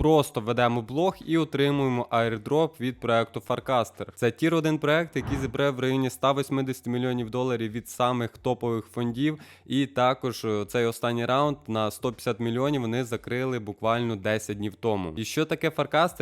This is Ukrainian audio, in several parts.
Просто ведемо блог і отримуємо airdrop від проекту Farcaster. Це тір 1 проект, який зібрав в районі 180 мільйонів доларів від самих топових фондів. І також е, цей останній раунд на 150 мільйонів вони закрили буквально 10 днів тому. І що таке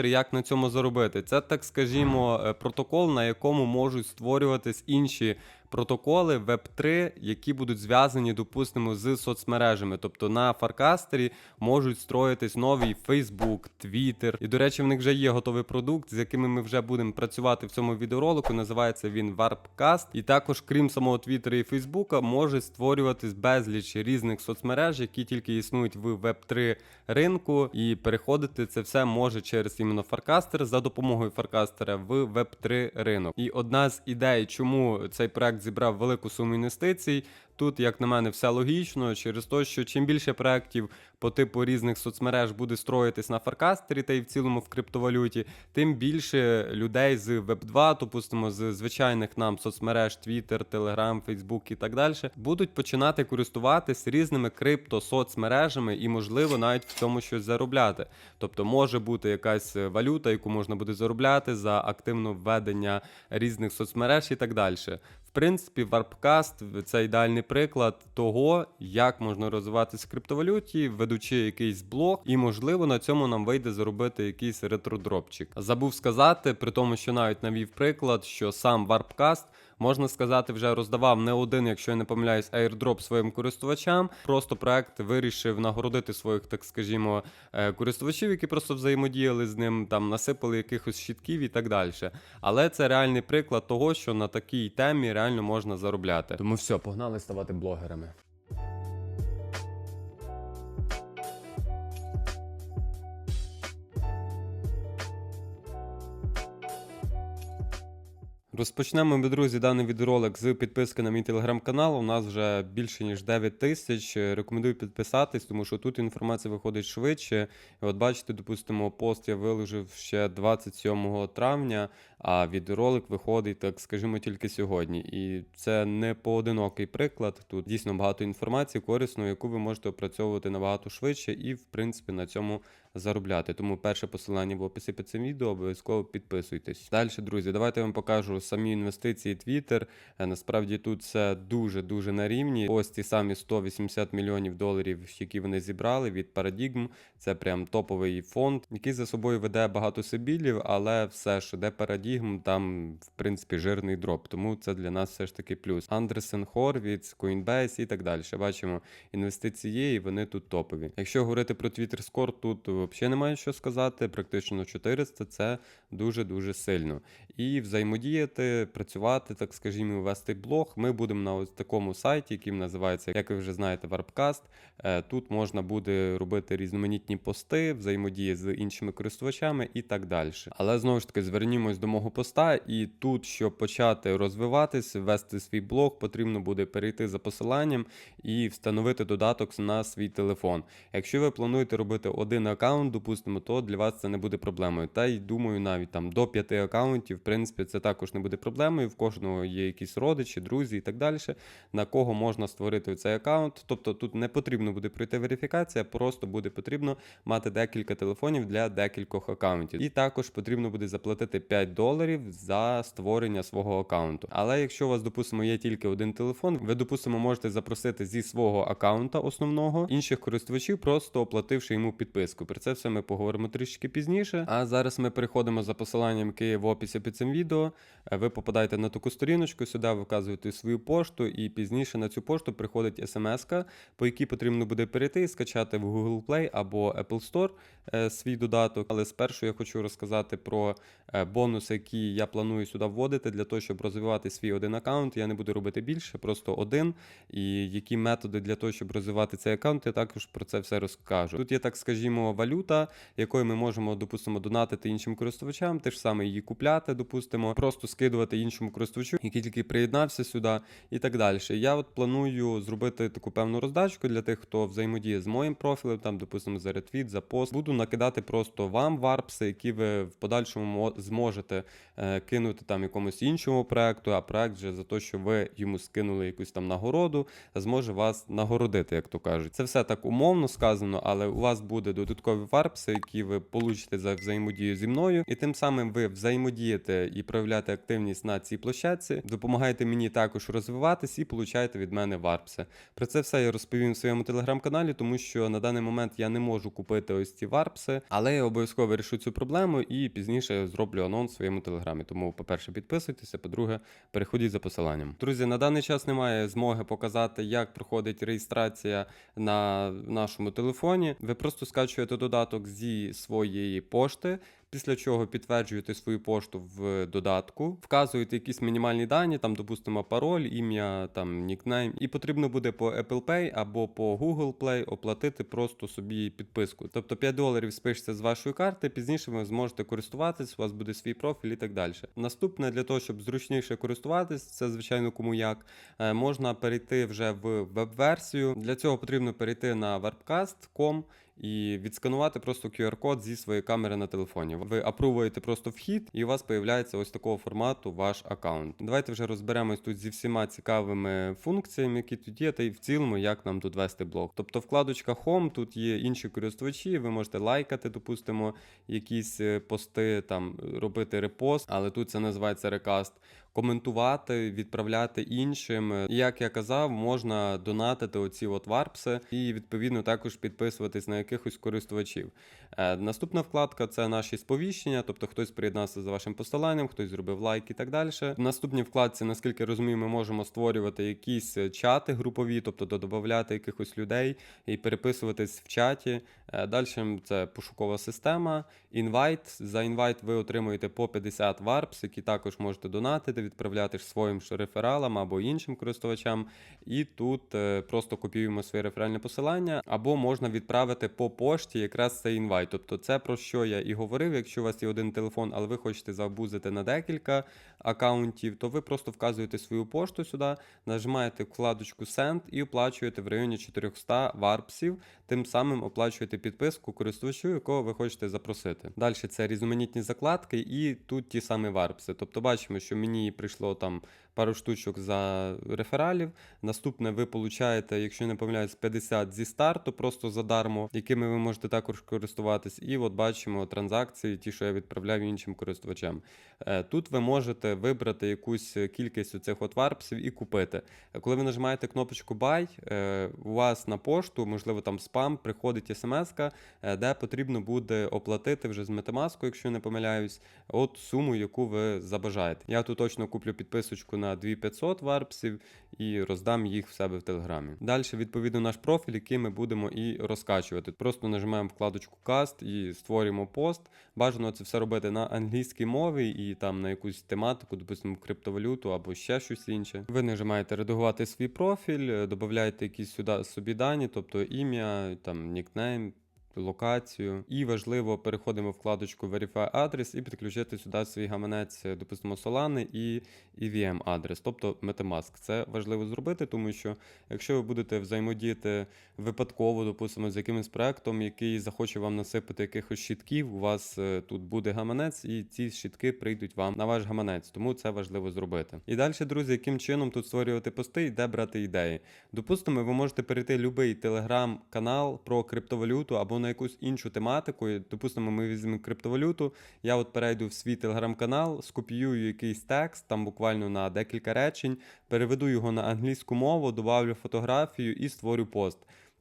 і як на цьому заробити? Це так скажімо е, протокол, на якому можуть створюватись інші протоколи Web3, які будуть зв'язані, допустимо, з соцмережами. Тобто на Фаркастері можуть строїтись новий Facebook, Twitter. І, до речі, в них вже є готовий продукт, з якими ми вже будемо працювати в цьому відеоролику. Називається він Warpcast. І також, крім самого Twitter і Facebook, може створюватись безліч різних соцмереж, які тільки існують в Web3 ринку. І переходити це все може через іменно Farcaster за допомогою Farcaster в Web3 ринок. І одна з ідей, чому цей проект зібрав велику суму інвестицій. Тут, як на мене, все логічно через те, що чим більше проєктів по типу різних соцмереж буде строїтись на фаркастері та й в цілому в криптовалюті, тим більше людей з Web2, допустимо, з звичайних нам соцмереж Twitter, Telegram, Facebook і так далі, будуть починати користуватись різними крипто-соцмережами і, можливо, навіть в цьому щось заробляти. Тобто може бути якась валюта, яку можна буде заробляти за активне введення різних соцмереж і так далі. В принципі, Warpcast – це ідеальний приклад того, як можна розвиватися в криптовалюті, ведучи якийсь блог, і можливо на цьому нам вийде заробити якийсь ретродропчик. Забув сказати, при тому, що навіть навів приклад, що сам Warpcast можна сказати, вже роздавав не один, якщо я не помиляюсь, airdrop своїм користувачам. Просто проект вирішив нагородити своїх, так скажімо, е, користувачів, які просто взаємодіяли з ним, там насипали якихось щитків і так далі. Але це реальний приклад того, що на такій темі реально можна заробляти. Тому все, погнали ставати блогерами. Розпочнемо, ми, друзі, даний відеоролик з підписки на мій телеграм-канал. У нас вже більше ніж 9 тисяч. Рекомендую підписатись, тому що тут інформація виходить швидше. І от бачите, допустимо, пост я виложив ще 27 травня, а відеоролик виходить, так скажімо, тільки сьогодні. І це не поодинокий приклад. Тут дійсно багато інформації корисної, яку ви можете опрацьовувати набагато швидше і, в принципі, на цьому заробляти. Тому перше посилання в описі під цим відео, обов'язково підписуйтесь. Далі, друзі, давайте я вам покажу самі інвестиції Twitter. Е, Насправді тут це дуже-дуже на рівні. Ось ті самі 180 мільйонів доларів, які вони зібрали від Paradigm. Це прям топовий фонд, який за собою веде багато сибілів, але все, що де Paradigm, там в принципі жирний дроп. Тому це для нас все ж таки плюс. Андерсен Horvitz, Coinbase і так далі. Бачимо, інвестиції і вони тут топові. Якщо говорити про Twitter Score, тут взагалі немає що сказати. Практично 400 це дуже-дуже сильно. І взаємодіяти, працювати, так скажімо, вести блог. Ми будемо на ось такому сайті, який називається, як ви вже знаєте, Warpcast. Е, Тут можна буде робити різноманітні пости, взаємодії з іншими користувачами і так далі. Але знову ж таки звернімось до мого поста, і тут, щоб почати розвиватись, вести свій блог, потрібно буде перейти за посиланням і встановити додаток на свій телефон. Якщо ви плануєте робити один аккаунт, допустимо, то для вас це не буде проблемою. Та й думаю, навіть там до п'яти аккаунтів, в принципі, це також не буде проблемою. В кожного є якісь родичі, друзі і так далі, на кого можна створити цей аккаунт. Тобто тут не потрібно буде пройти верифікація, просто буде потрібно мати декілька телефонів для декількох аккаунтів. І також потрібно буде заплатити 5 доларів за створення свого аккаунту. Але якщо у вас, допустимо, є тільки один телефон, ви, допустимо, можете запросити зі свого аккаунта основного інших користувачів, просто оплативши йому підписку. Про це все ми поговоримо трішки пізніше. А зараз ми переходимо за посиланням, яке є в описі під цим відео. Е, Ви попадаєте на таку сторіночку, сюди ви свою пошту, і пізніше на цю пошту приходить смс-ка, по якій потрібно буде перейти і скачати в Google Play або Apple Store е, свій додаток. Але спершу я хочу розказати про е, бонуси, які я планую сюди вводити для того, щоб розвивати свій один аккаунт. Я не буду робити більше, просто один. І які методи для того, щоб розвивати цей аккаунт, я також про це все розкажу. Тут є, так скажімо, валюта, якою ми можемо, допустимо, донатити іншим користувачам, те ж саме її купляти, допустимо, просто розкидувати іншому користувачу, який тільки приєднався сюди, і так далі. Я от планую зробити таку певну роздачку для тих, хто взаємодіє з моїм профілем, там, допустимо, за ретвіт, за пост. Буду накидати просто вам варпси, які ви в подальшому зможете е, кинути там якомусь іншому проекту, а проект вже за те, що ви йому скинули якусь там нагороду, зможе вас нагородити, як то кажуть. Це все так умовно сказано, але у вас буде додаткові варпси, які ви получите за взаємодію зі мною, і тим самим ви взаємодієте і проявляєте активність на цій площадці, допомагаєте мені також розвиватись і получаєте від мене варпси. Про це все я розповім в своєму телеграм-каналі, тому що на даний момент я не можу купити ось ці варпси, але я обов'язково вирішу цю проблему і пізніше зроблю анонс в своєму телеграмі. Тому, по-перше, підписуйтеся, по-друге, переходіть за посиланням. Друзі, на даний час немає змоги показати, як проходить реєстрація на нашому телефоні. Ви просто скачуєте додаток зі своєї пошти. Після чого підтверджуєте свою пошту в додатку, вказуєте якісь мінімальні дані, там, допустимо, пароль, ім'я, там нікнейм, і потрібно буде по Apple Pay або по Google Play оплатити просто собі підписку. Тобто 5 доларів спишеться з вашої карти, пізніше ви зможете користуватись, у вас буде свій профіль і так далі. Наступне для того, щоб зручніше користуватись, це звичайно кому як. е, Можна перейти вже в веб-версію. Для цього потрібно перейти на webcast.com і відсканувати просто QR-код зі своєї камери на телефоні. Ви апрувуєте просто вхід, і у вас появляється ось такого формату ваш аккаунт. Давайте вже розберемось тут зі всіма цікавими функціями, які тут є, та й в цілому, як нам тут вести блог. Тобто, вкладочка Home, тут є інші користувачі, ви можете лайкати, допустимо, якісь е, пости, там робити репост, але тут це називається рекаст. Коментувати, відправляти іншим. Як я казав, можна донатити оці от варпси і відповідно також підписуватись на якихось користувачів. Е, наступна вкладка це наші сповіщення, тобто хтось приєднався за вашим посиланням, хтось зробив лайк і так далі. В наступній вкладці, наскільки розумію, ми можемо створювати якісь е, чати групові, тобто додавати якихось людей і переписуватись в чаті. Е, Далі це пошукова система. Інвайт. За інвайт ви отримуєте по 50 варпс, які також можете донатити, відправляти ж своїм рефералам або іншим користувачам. І тут е, просто копіюємо своє реферальне посилання, або можна відправити по пошті якраз цей інвайт. Тобто, це про що я і говорив. Якщо у вас є один телефон, але ви хочете забузити на декілька акаунтів, то ви просто вказуєте свою пошту сюди, нажимаєте вкладочку Send і оплачуєте в районі 400 варпсів. Тим самим оплачуєте підписку користувачу, якого ви хочете запросити. Далі це різноманітні закладки, і тут ті самі варпси. Тобто бачимо, що мені прийшло там пару штучок за рефералів. Наступне ви получаєте, якщо не помиляюсь, 50 зі старту, просто задармо, якими ви можете також користуватись. І от бачимо транзакції, ті, що я відправляв іншим користувачам. Е, Тут ви можете вибрати якусь кількість оцих от варпсів і купити. Е, Коли ви нажимаєте кнопочку Buy, е, у вас на пошту, можливо, там спам, приходить смс, де потрібно буде оплатити вже з Metamask, якщо не помиляюсь, от суму, яку ви забажаєте. Я тут точно куплю підписочку на 2500 варпсів і роздам їх в себе в телеграмі. Далі, відповідно, наш профіль, який ми будемо і розкачувати. Просто нажимаємо вкладочку Cast і створюємо пост. Бажано це все робити на англійській мові і там на якусь тематику, допустимо, криптовалюту або ще щось інше. Ви нажимаєте редагувати свій профіль, додаєте якісь сюди собі дані, тобто ім'я, там нікнейм. Локацію і важливо переходимо в вкладочку Verify адрес і підключити сюди свій гаманець, е, допустимо, Solana і EVM адрес, тобто Metamask. Це важливо зробити, тому що якщо ви будете взаємодіяти випадково, допустимо, з якимось проектом, який захоче вам насипати якихось щитків, у вас е, тут буде гаманець, і ці щитки прийдуть вам на ваш гаманець, тому це важливо зробити. І далі, друзі, яким чином тут створювати пости і де брати ідеї. Допустимо, ви можете перейти будь-який телеграм-канал про криптовалюту або на якусь іншу тематику. Допустимо, ми візьмемо криптовалюту. Я от перейду в свій телеграм-канал, скопіюю якийсь текст, там буквально на декілька речень, переведу його на англійську мову, добавлю фотографію і створю пост.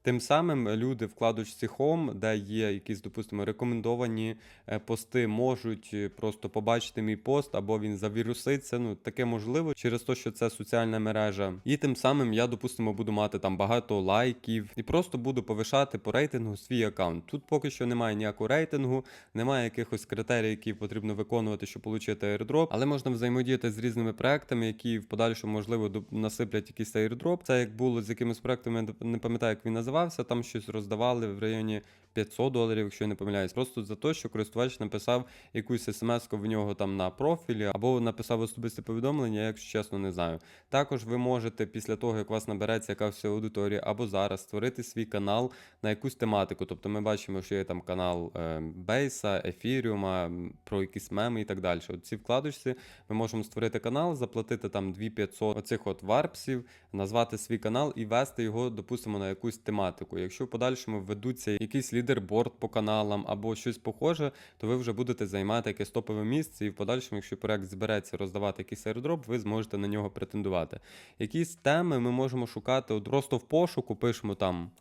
Тим самим люди в вкладочці Home, де є якісь, допустимо, рекомендовані е, пости, можуть е, просто побачити мій пост, або він завіруситься. Ну, таке можливо через те, що це соціальна мережа. І тим самим я, допустимо, буду мати там багато лайків і просто буду повишати по рейтингу свій аккаунт. Тут поки що немає ніякого рейтингу, немає якихось критерій, які потрібно виконувати, щоб отримати airdrop, але можна взаємодіяти з різними проектами, які в подальшому можливо насиплять якийсь airdrop. Це як було з якимось проектом, я не пам'ятаю, як він називався. Там щось роздавали в районі 500 доларів, якщо я не помиляюсь, просто за те, що користувач написав якусь смс в нього там на профілі, або написав особисте повідомлення, якщо чесно, не знаю. Також ви можете після того, як у вас набереться якась аудиторія, або зараз створити свій канал на якусь тематику. Тобто ми бачимо, що є там канал е, Бейса, Ефіріума, про якісь меми і так далі. От ці вкладочці ми можемо створити канал, заплатити там 2500 оцих от варпсів, назвати свій канал і вести його, допустимо, на якусь тематику. Якщо в подальшому ведуться якийсь лідерборд по каналам або щось похоже, то ви вже будете займати якесь топове місце, і в подальшому, якщо проект збереться роздавати якийсь airdrop, ви зможете на нього претендувати. Якісь теми ми можемо шукати от просто в пошуку, пишемо там.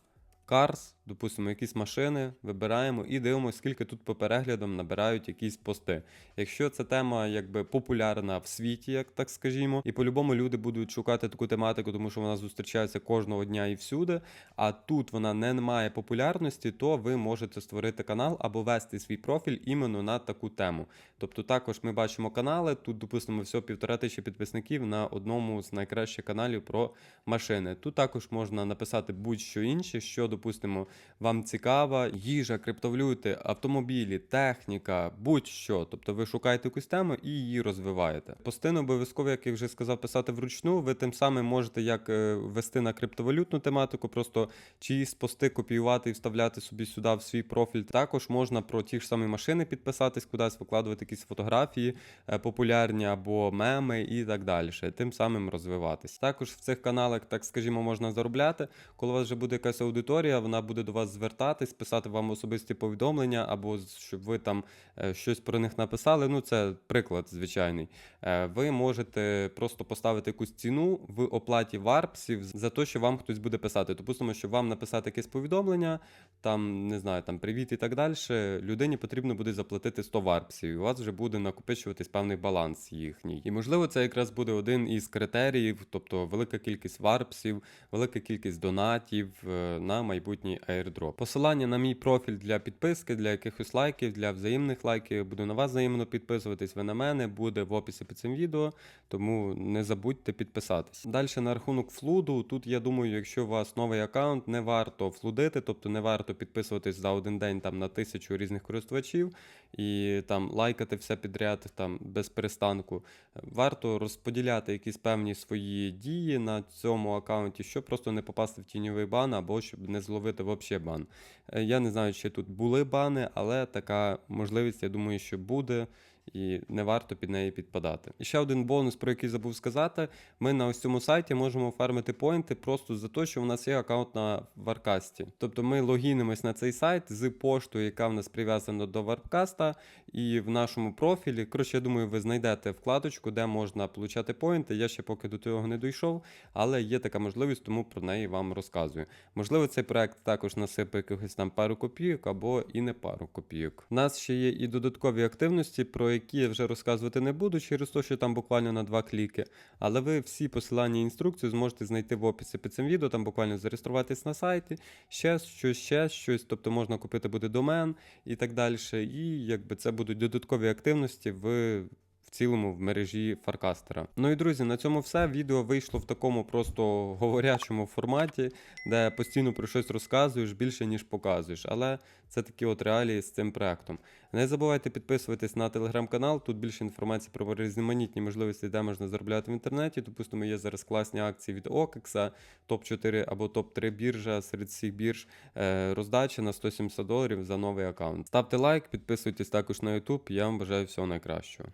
Cars, допустимо, якісь машини, вибираємо і дивимося, скільки тут по переглядам набирають якісь пости. Якщо ця тема якби популярна в світі, як так скажімо, і по-любому люди будуть шукати таку тематику, тому що вона зустрічається кожного дня і всюди. А тут вона не має популярності, то ви можете створити канал або вести свій профіль іменно на таку тему. Тобто, також ми бачимо канали. Тут, допустимо, всього півтора тисячі підписників на одному з найкращих каналів про машини. Тут також можна написати будь-що інше, що, допустимо, вам цікава, їжа, криптовалюти, автомобілі, техніка, будь-що. Тобто ви шукаєте якусь тему і її розвиваєте. Пости не обов'язково, як я вже сказав, писати вручну. Ви тим самим можете як е, вести на криптовалютну тематику, просто чиїсь пости копіювати і вставляти собі сюди в свій профіль. Також можна про ті ж самі машини підписатись, кудись викладувати якісь фотографії е, популярні або меми і так далі. Тим самим розвиватись. Також в цих каналах, так скажімо, можна заробляти. Коли у вас вже буде якась аудиторія, вона буде до вас звертатись, писати вам особисті повідомлення, або щоб ви там е, щось про них написали. Ну, це приклад звичайний. Е, Ви можете просто поставити якусь ціну в оплаті варпсів за те, що вам хтось буде писати. Допустимо, щоб вам написати якесь повідомлення, там не знаю, там привіт і так далі. Людині потрібно буде заплатити 100 варпсів. І у вас вже буде накопичуватись певний баланс їхній. І можливо, це якраз буде один із критеріїв, тобто велика кількість варпсів, велика кількість донатів е, на майбутній airdrop. Посилання на мій профіль для підписки, для якихось лайків, для взаємних лайків. Буду на вас взаємно підписуватись. Ви на мене буде в описі під цим відео, тому не забудьте підписатись. Далі на рахунок флуду. Тут я думаю, якщо у вас новий аккаунт, не варто флудити, тобто не варто підписуватись за один день там на тисячу різних користувачів і там лайкати все підряд там без перестанку. Варто розподіляти якісь певні свої дії на цьому аккаунті, щоб просто не попасти в тіньовий бан або щоб не зловити взагалі бан. Е, Я не знаю, чи тут були бани, але така можливість, я думаю, що буде. І не варто під неї підпадати. І ще один бонус, про який забув сказати: ми на ось цьому сайті можемо фармити поінти просто за те, що у нас є аккаунт на Варкасті. Тобто ми логінимось на цей сайт з поштою, яка в нас прив'язана до Варкаста, і в нашому профілі. Коротше, я думаю, ви знайдете вкладочку, де можна получати поінти. Я ще поки до цього не дійшов, але є така можливість, тому про неї вам розказую. Можливо, цей проект також насипає якихось там пару копійок або і не пару копійок. У нас ще є і додаткові активності, про які я вже розказувати не буду, через те, що там буквально на два кліки. Але ви всі посилання і інструкцію зможете знайти в описі під цим відео, там буквально зареєструватись на сайті, ще щось, ще щось, тобто можна купити буде домен і так далі. І якби це будуть додаткові активності в. В цілому в мережі Фаркастера. Ну і друзі, на цьому все. Відео вийшло в такому просто говорячому форматі, де постійно про щось розказуєш більше, ніж показуєш. Але це такі от реалії з цим проектом. Не забувайте підписуватись на телеграм-канал. Тут більше інформації про різноманітні можливості, де можна заробляти в інтернеті. Допустимо, є зараз класні акції від OKEX, топ-4 або топ-3 біржа серед всіх бірж. Е, Роздача на 170 доларів за новий аккаунт. Ставте лайк, підписуйтесь також на YouTube. Я вам бажаю всього найкращого.